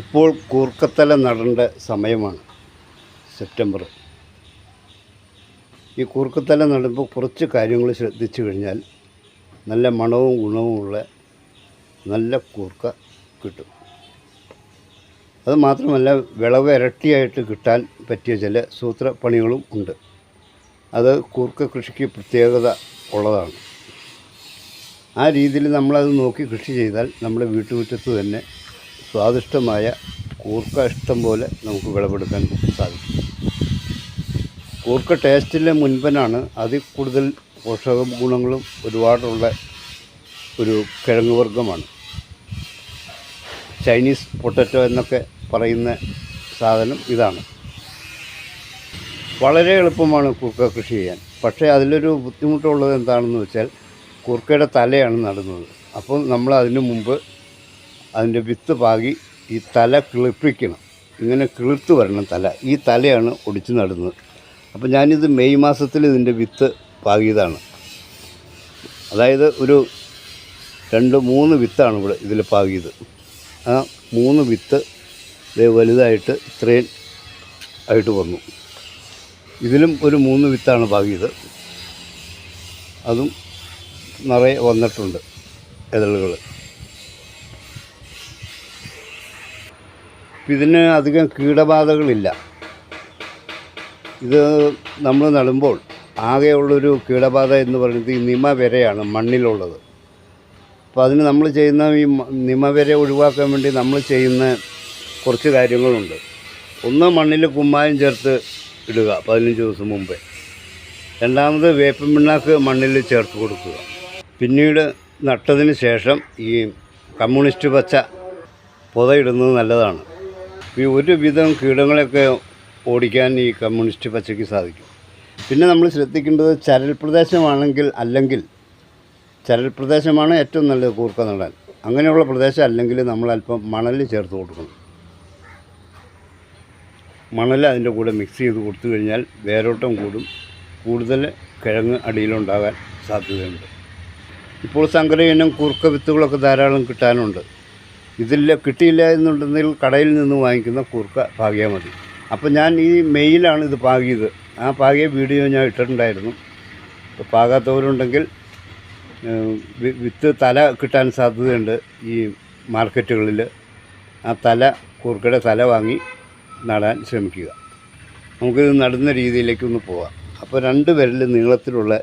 ഇപ്പോൾ കൂർക്കത്തല നടേണ്ട സമയമാണ് സെപ്റ്റംബർ. ഈ കൂർക്കത്തല നടുമ്പോൾ കുറച്ച് കാര്യങ്ങൾ ശ്രദ്ധിച്ചു കഴിഞ്ഞാൽ നല്ല മണവും ഗുണവുമുള്ള നല്ല കൂർക്ക കിട്ടും. അത് മാത്രമല്ല വിളവ് ഇരട്ടിയായിട്ട് കിട്ടാൻ പറ്റിയ ചില സൂത്രപ്പണികളും ഉണ്ട്. അത് കൂർക്ക കൃഷിക്ക് പ്രത്യേകത ഉള്ളതാണ്. ആ രീതിയിൽ നമ്മളത് നോക്കി കൃഷി ചെയ്താൽ നമ്മുടെ വീട്ടുമുറ്റത്ത് തന്നെ സ്വാദിഷ്ടമായ കൂർക്ക ഇഷ്ടം പോലെ നമുക്ക് വിളവെടുക്കാൻ സാധിക്കും. കൂർക്ക ടേസ്റ്റിലെ മുൻപനാണ് അതിൽ കൂടുതൽ പോഷക ഗുണങ്ങളും ഒരുപാടുള്ള ഒരു കിഴങ്ങ് വർഗമാണ്. ചൈനീസ് പൊട്ടറ്റോ എന്നൊക്കെ പറയുന്ന സാധനം ഇതാണ്. വളരെ എളുപ്പമാണ് കൂർക്ക കൃഷി ചെയ്യാൻ. പക്ഷേ അതിലൊരു ബുദ്ധിമുട്ടുള്ളത് എന്താണെന്ന് വെച്ചാൽ കൂർക്കയുടെ തലയാണ് നടുന്നത്. അപ്പോൾ നമ്മൾ അതിന് മുമ്പ് അതിന്റെ വിത്ത് പാകി ഈ തല കിളിപ്പിക്കണം. ഇങ്ങനെ കിളിർത്ത് വരണം തല. ഈ തലയാണ് ഒടിച്ച് നടുന്നത്. അപ്പോൾ ഞാനിത് മെയ് മാസത്തിൽ ഇതിന്റെ വിത്ത് പാകിയതാണ്. അതായത് ഒരു രണ്ട് മൂന്ന് വിത്താണ് ഇവിടെ ഇതിൽ പാകിയത്. ആ മൂന്ന് വിത്ത് ഇതേ വലുതായിട്ട് ഇത്രയും ആയിട്ട് വന്നു. ഇതിലും ഒരു മൂന്ന് വിത്താണ് പാകിയത്. അതും നിറയെ വന്നിട്ടുണ്ട് ഇതളുകൾ. ഇതിന് അധികം കീടബാധകളില്ല. ഇത് നമ്മൾ നടുമ്പോൾ ആകെയുള്ളൊരു കീടബാധ എന്ന് പറയുന്നത് ഈ നിമ വരെയാണ് മണ്ണിലുള്ളത്. അപ്പോൾ അതിന് നമ്മൾ ചെയ്യുന്ന ഈ നിമവര നിമ വരെ ഒഴിവാക്കാൻ വേണ്ടി നമ്മൾ ചെയ്യുന്ന കുറച്ച് കാര്യങ്ങളുണ്ട്. ഒന്ന് മണ്ണിൽ കുമ്മായം ചേർത്ത് ഇടുക പതിനഞ്ച് ദിവസം മുമ്പേ. രണ്ടാമത് വേപ്പൻ പിണ്ണാക്ക് മണ്ണിൽ ചേർത്ത് കൊടുക്കുക. പിന്നീട് നട്ടതിന് ശേഷം ഈ കമ്മ്യൂണിസ്റ്റ് പച്ച പുതയിടുന്നത് നല്ലതാണ്. ഒരുവിധം കീടങ്ങളെയൊക്കെ ഓടിക്കാൻ ഈ കമ്മ്യൂണിസ്റ്റ് പച്ചയ്ക്ക് സാധിക്കും. പിന്നെ നമ്മൾ ശ്രദ്ധിക്കേണ്ടത് ചരൽ പ്രദേശമാണെങ്കിൽ അല്ലെങ്കിൽ ചരൽ പ്രദേശമാണ് ഏറ്റവും നല്ലത് കൂർക്ക നടാൻ. അങ്ങനെയുള്ള പ്രദേശം അല്ലെങ്കിൽ നമ്മൾ അല്പം മണൽ ചേർത്ത് കൊടുക്കണം. മണൽ അതിന്റെ കൂടെ മിക്സ് ചെയ്ത് കൊടുത്തു കഴിഞ്ഞാൽ വേരോട്ടം കൂടും. കൂടുതൽ കിഴങ്ങ് അടിയിലുണ്ടാകാൻ സാധ്യതയുണ്ട്. ഇപ്പോൾ സങ്കര ഇനം കൂർക്ക വിത്തുകളൊക്കെ ധാരാളം കിട്ടാനുണ്ട്. ഇതിൽ കിട്ടിയില്ല എന്നുണ്ടെങ്കിൽ കടയിൽ നിന്ന് വാങ്ങിക്കുന്ന കൂർക്ക പാകിയാൽ മതി. അപ്പോൾ ഞാൻ ഈ മെയിലാണ് ഇത് പാകിയത്. ആ പാകിയ വീഡിയോ ഞാൻ ഇട്ടിട്ടുണ്ടായിരുന്നു. പാകാത്തവരുണ്ടെങ്കിൽ വിത്ത് തല കിട്ടാൻ സാധ്യതയുണ്ട് ഈ മാർക്കറ്റുകളിൽ. ആ തല കൂർക്കയുടെ തല വാങ്ങി നടാൻ ശ്രമിക്കുക. നമുക്കിത് നടുന്ന രീതിയിലേക്കൊന്ന് പോവാം. അപ്പോൾ രണ്ട് വിരൽ നീളത്തിലുള്ള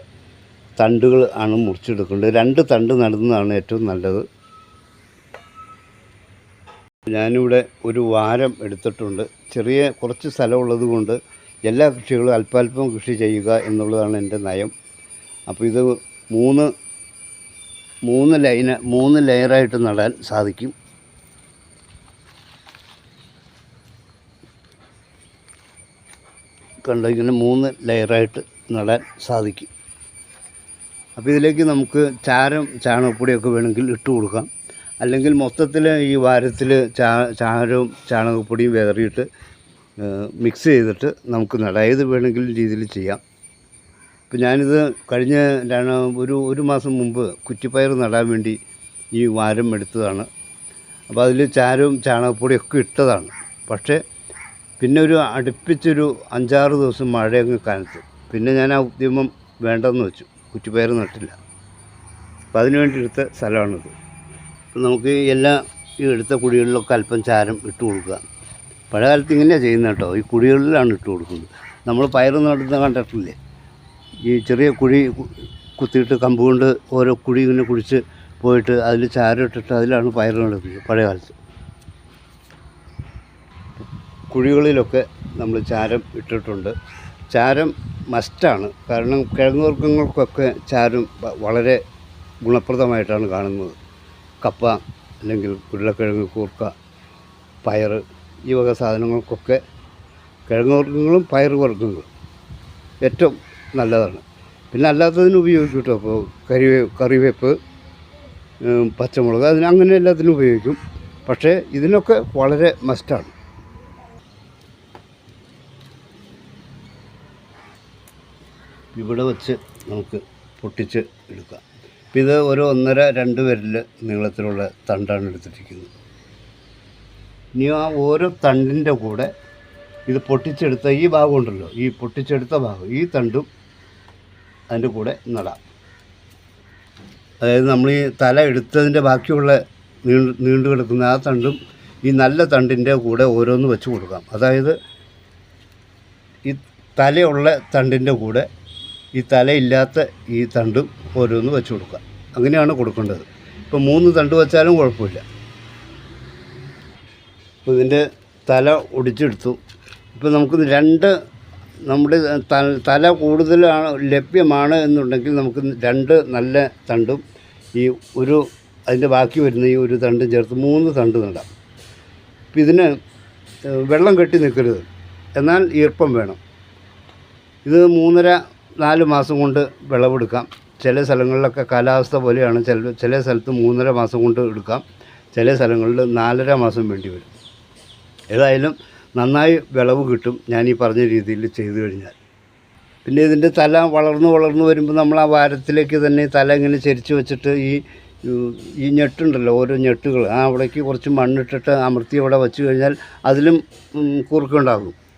തണ്ടുകൾ ആണ് മുറിച്ചെടുക്കേണ്ടത്. രണ്ട് തണ്ട് നടുന്നതാണ് ഏറ്റവും നല്ലത്. ഞാനിവിടെ ഒരു വാരം എടുത്തിട്ടുണ്ട്. ചെറിയ കുറച്ച് സ്ഥലമുള്ളത് കൊണ്ട് എല്ലാ കൃഷികളും അല്പാൽപ്പം കൃഷി ചെയ്യുക എന്നുള്ളതാണ് എന്റെ നയം. അപ്പോൾ ഇത് മൂന്ന് മൂന്ന് ലൈന മൂന്ന് ലെയറായിട്ട് നടാൻ സാധിക്കും. കണ്ടോ ഇങ്ങനെ മൂന്ന് ലെയറായിട്ട് നടാൻ സാധിക്കും. അപ്പോൾ ഇതിലേക്ക് നമുക്ക് ചാരം ചാണകപ്പൊടിയൊക്കെ വേണമെങ്കിൽ ഇട്ട് കൊടുക്കാം. അല്ലെങ്കിൽ മൊത്തത്തിൽ ഈ വാരത്തിൽ ചാ ചാരവും ചാണകപ്പൊടിയും വിതറിയിട്ട് മിക്സ് ചെയ്തിട്ട് നമുക്ക് നടാം. ഏത് വേണമെങ്കിലും രീതിയിൽ ചെയ്യാം. ഇപ്പം ഞാനിത് കഴിഞ്ഞ ഒരു ഒരു മാസം മുമ്പ് കുറ്റിപ്പയർ നടാൻ വേണ്ടി ഈ വാരം എടുത്തതാണ്. അപ്പോൾ അതിൽ ചാരവും ചാണകപ്പൊടിയൊക്കെ ഇട്ടതാണ്. പക്ഷേ പിന്നെ ഒരു അടുപ്പിച്ചൊരു അഞ്ചാറ് ദിവസം മഴയങ്ങ് കനത്തു പിന്നെ ഞാൻ ആ ഉദ്യമം വേണ്ടെന്ന് വെച്ചു. കുറ്റിപ്പയർ നട്ടില്ല. അപ്പോൾ അതിനുവേണ്ടി എടുത്ത സ്ഥലമാണിത്. നമുക്ക് എല്ലാ ഈ എടുത്ത കുഴികളിലൊക്കെ അല്പം ചാരം ഇട്ട് കൊടുക്കുക. പഴയ കാലത്ത് ഇങ്ങനെയാണ് ചെയ്യുന്നത് കേട്ടോ. ഈ കുഴികളിലാണ് ഇട്ട് കൊടുക്കുന്നത്. നമ്മൾ പയർ നടുന്ന കണ്ടിട്ടില്ലേ? ഈ ചെറിയ കുഴി കുത്തിയിട്ട് കമ്പ് കൊണ്ട് ഓരോ കുഴി ഇങ്ങനെ കുഴിച്ച് പോയിട്ട് അതിൽ ചാരം ഇട്ടിട്ട് അതിലാണ് പയർ നടുന്നത് പഴയ കാലത്ത്. കുഴികളിലൊക്കെ നമ്മൾ ചാരം ഇട്ടിട്ടുണ്ട്. ചാരം മസ്റ്റാണ്. കാരണം കിഴങ്ങുവർഗങ്ങൾക്കൊക്കെ ചാരം വളരെ ഗുണപ്രദമായിട്ടാണ് കാണുന്നത്. കപ്പ അല്ലെങ്കിൽ ഉരുളക്കിഴങ്ങ് കൂർക്ക പയർ ഈ വക സാധനങ്ങൾക്കൊക്കെ കിഴങ്ങ് വർഗങ്ങളും പയർ വർഗങ്ങളും ഏറ്റവും നല്ലതാണ്. പിന്നെ അല്ലാത്തതിന് ഉപയോഗിക്കും കേട്ടോ അപ്പോൾ കറിവേ കറിവേപ്പ് പച്ചമുളക് അതിന് അങ്ങനെ എല്ലാത്തിനും ഉപയോഗിക്കും. പക്ഷേ ഇതിനൊക്കെ വളരെ മസ്റ്റാണ് ഇവിടെ വച്ച് നമുക്ക് പൊട്ടിച്ച് എടുക്കാം. ഇപ്പം ഇത് ഒരു ഒന്നര രണ്ട് വിരൽ നീളത്തിലുള്ള തണ്ടാണ് എടുത്തിരിക്കുന്നത്. ഇനി ആ ഓരോ തണ്ടിന്റെ കൂടെ ഇത് പൊട്ടിച്ചെടുത്ത ഈ ഭാഗം ഉണ്ടല്ലോ ഈ പൊട്ടിച്ചെടുത്ത ഭാഗം ഈ തണ്ടും അതിന്റെ കൂടെ നടാം. അതായത് നമ്മൾ ഈ തല എടുത്തതിന്റെ ബാക്കിയുള്ള നീണ്ടു നീണ്ടു കിടക്കുന്ന ആ തണ്ടും ഈ നല്ല തണ്ടിന്റെ കൂടെ ഓരോന്ന് വെച്ച് കൊടുക്കാം. അതായത് ഈ തലയുള്ള തണ്ടിന്റെ കൂടെ ഈ തലയില്ലാത്ത ഈ തണ്ടും ഓരോന്ന് വെച്ച് കൊടുക്കുക. അങ്ങനെയാണ് കൊടുക്കേണ്ടത്. ഇപ്പോൾ മൂന്ന് തണ്ട് വെച്ചാലും കുഴപ്പമില്ല. അപ്പോൾ ഇതിന്റെ തല ഒടിച്ചെടുത്തു. ഇപ്പോൾ നമുക്ക് രണ്ട് നമ്മുടെ തല കൂടുതലാണ് ലഭ്യമാണ് എന്നുണ്ടെങ്കിൽ നമുക്ക് രണ്ട് നല്ല തണ്ടും ഈ ഒരു അതിന്റെ ബാക്കി വരുന്ന ഈ ഒരു തണ്ടും ചേർത്ത് മൂന്ന് തണ്ട് നടാം. ഇപ്പം ഇതിന് വെള്ളം കെട്ടി നിൽക്കരുത്. എന്നാൽ ഈർപ്പം വേണം. ഇത് മൂന്നര നാല് മാസം കൊണ്ട് വിളവെടുക്കാം. ചില സ്ഥലങ്ങളിലൊക്കെ കാലാവസ്ഥ പോലെയാണ്. ചില ചില സ്ഥലത്ത് മൂന്നര മാസം കൊണ്ട് എടുക്കാം. ചില സ്ഥലങ്ങളിൽ നാലര മാസം വേണ്ടി വരും. ഏതായാലും നന്നായി വിളവ് കിട്ടും. ഞാൻ ഈ പറഞ്ഞ രീതിയിൽ ചെയ്തു കഴിഞ്ഞാൽ. പിന്നെ ഇതിന്റെ തല വളർന്ന് വളർന്ന് വരുമ്പോൾ നമ്മൾ ആ വാരത്തിലേക്ക് തന്നെ തല ഇങ്ങനെ ചരിച്ച് വെച്ചിട്ട് ഈ ഈ ഞെട്ടുണ്ടല്ലോ ഓരോ ഞെട്ടുകൾ. ആ അവിടേക്ക് കുറച്ച് മണ്ണിട്ടിട്ട് അമർത്തി അവിടെ വെച്ച് കഴിഞ്ഞാൽ അതിലും കുറുക്കുണ്ടാകും.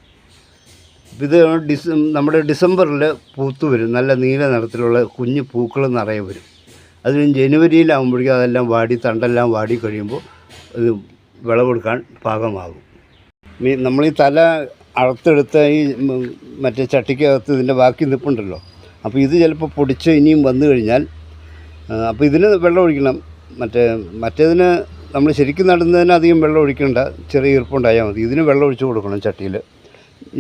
ഇത് ഡിസ നമ്മുടെ ഡിസംബറിൽ പൂത്തു വരും. നല്ല നീല നിറത്തിലുള്ള കുഞ്ഞ് പൂക്കൾ നിറയെ വരും. അത് ജനുവരിയിലാകുമ്പോഴേക്കും അതെല്ലാം വാടി തണ്ടെല്ലാം വാടി കഴിയുമ്പോൾ ഇത് വിളവെടുക്കാൻ പാകമാകും. മീ നമ്മൾ ഈ തല അറുത്തെടുത്ത ഈ മറ്റേ ചട്ടിക്കകത്ത് ഇതിന്റെ ബാക്കി നിൽപ്പുണ്ടല്ലോ അപ്പോൾ ഇത് ചിലപ്പോൾ പൊടിച്ച് ഇനിയും വന്നു കഴിഞ്ഞാൽ അപ്പോൾ ഇതിന് വെള്ളം ഒഴിക്കണം. മറ്റേ മറ്റേതിന് നമ്മൾ ശരിക്കും നടുന്നതിന് അധികം വെള്ളം ഒഴിക്കേണ്ട ചെറിയ ഈർപ്പുണ്ടായാൽ മതി. ഇതിന് വെള്ളം ഒഴിച്ച് കൊടുക്കണം ചട്ടിയിൽ.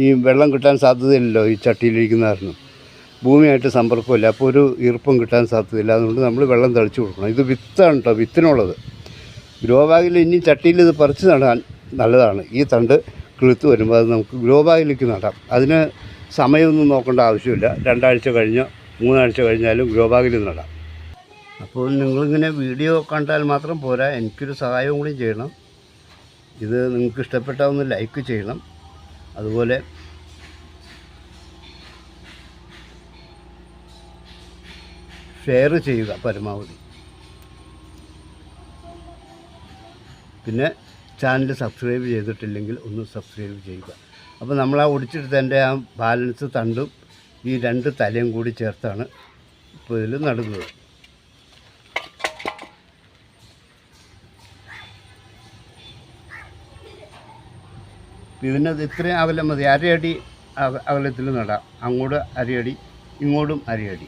ഈ വെള്ളം കിട്ടാൻ സാധ്യതയില്ലല്ലോ ഈ ചട്ടിയിലിരിക്കുന്ന കാരണം ഭൂമിയായിട്ട് സമ്പർക്കമില്ല. അപ്പോൾ ഒരു ഈർപ്പം കിട്ടാൻ സാധ്യതയില്ല. അതുകൊണ്ട് നമ്മൾ വെള്ളം തളിച്ചു കൊടുക്കണം. ഇത് വിത്താണ് കേട്ടോ വിത്തിനുള്ളത്. ഗ്രോ ബാഗിൽ ഇനി ചട്ടിയിൽ ഇത് പറിച്ച് നടാൻ നല്ലതാണ്. ഈ തണ്ട് കിളുത്ത് വരുമ്പോൾ അത് നമുക്ക് ഗ്രോ ബാഗിലേക്ക് നടാം. അതിന് സമയമൊന്നും നോക്കേണ്ട ആവശ്യമില്ല. രണ്ടാഴ്ച കഴിഞ്ഞോ മൂന്നാഴ്ച കഴിഞ്ഞാലും ഗ്രോ ബാഗിൽ നടാം. അപ്പോൾ നിങ്ങളിങ്ങനെ വീഡിയോ കണ്ടാൽ മാത്രം പോരാ. എനിക്കൊരു സഹായവും കൂടി ചെയ്യണം. ഇത് നിങ്ങൾക്ക് ഇഷ്ടപ്പെട്ടാൽ ഒന്ന് ലൈക്ക് ചെയ്യണം. അതുപോലെ ഷെയർ ചെയ്യുക പരമാവധി. പിന്നെ ചാനൽ സബ്സ്ക്രൈബ് ചെയ്തിട്ടില്ലെങ്കിൽ ഒന്ന് സബ്സ്ക്രൈബ് ചെയ്യുക. അപ്പോൾ നമ്മൾ ആ ഒടിച്ചെടുത്തതിന്റെ ആ ബാലൻസ് തണ്ടും ഈ രണ്ട് തലയും കൂടി ചേർത്താണ് ഇപ്പോൾ ഇതിൽ നടുന്നത്. ഇതിനത് ഇത്രയും അകലം മതി. അരയടി അക- അകലത്തിൽ നടാം. അങ്ങോട്ട് അരയടി ഇങ്ങോട്ടും അരയടി.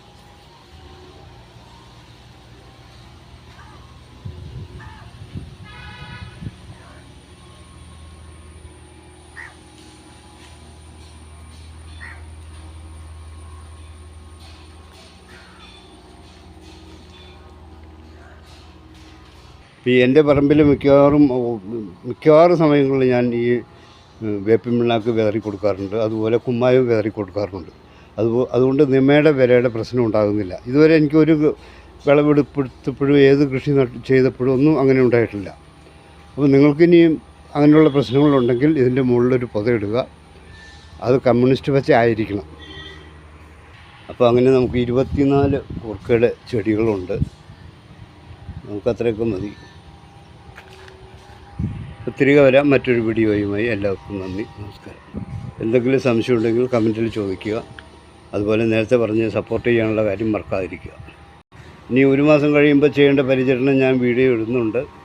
ഈ എന്റെ പറമ്പിൽ മിക്കവാറും മിക്കവാറും സമയങ്ങളിൽ ഞാൻ ഈ പിണ്ണാക്ക് വിതറി കൊടുക്കാറുണ്ട്. അതുപോലെ കുമ്മായം വിതറി കൊടുക്കാറുണ്ട്. അതുപോലെ അതുകൊണ്ട് നിമയുടെ വിലയുടെ പ്രശ്നം ഉണ്ടാകുന്നില്ല. ഇതുവരെ എനിക്കൊരു വിളവെടുപ്പെടുത്തപ്പോഴും ഏത് കൃഷി ചെയ്തപ്പോഴും ഒന്നും അങ്ങനെ ഉണ്ടായിട്ടില്ല. അപ്പോൾ നിങ്ങൾക്കിനിയും അങ്ങനെയുള്ള പ്രശ്നങ്ങളുണ്ടെങ്കിൽ ഇതിന്റെ മുകളിലൊരു പുതയിടുക അത് കമ്മ്യൂണിസ്റ്റ് പച്ച ആയിരിക്കണം. അപ്പോൾ അങ്ങനെ നമുക്ക് ഇരുപത്തിനാല് കൂർക്കയുടെ ചെടികളുണ്ട്. നമുക്കത്രയൊക്കെ മതി. തിരികെ വരാം. മറ്റൊരു വീഡിയോയുമായി എല്ലാവർക്കും നന്ദി. നമസ്കാരം. എന്തെങ്കിലും സംശയം ഉണ്ടെങ്കിൽ കമന്റിൽ ചോദിക്കുക. അതുപോലെ നേരത്തെ പറഞ്ഞ് സപ്പോർട്ട് ചെയ്യാനുള്ള കാര്യം മറക്കാതിരിക്കുക. ഇനി ഒരു മാസം കഴിയുമ്പോൾ ചെയ്യേണ്ട പരിചരണം ഞാൻ വീഡിയോ ഇടുന്നുണ്ട്.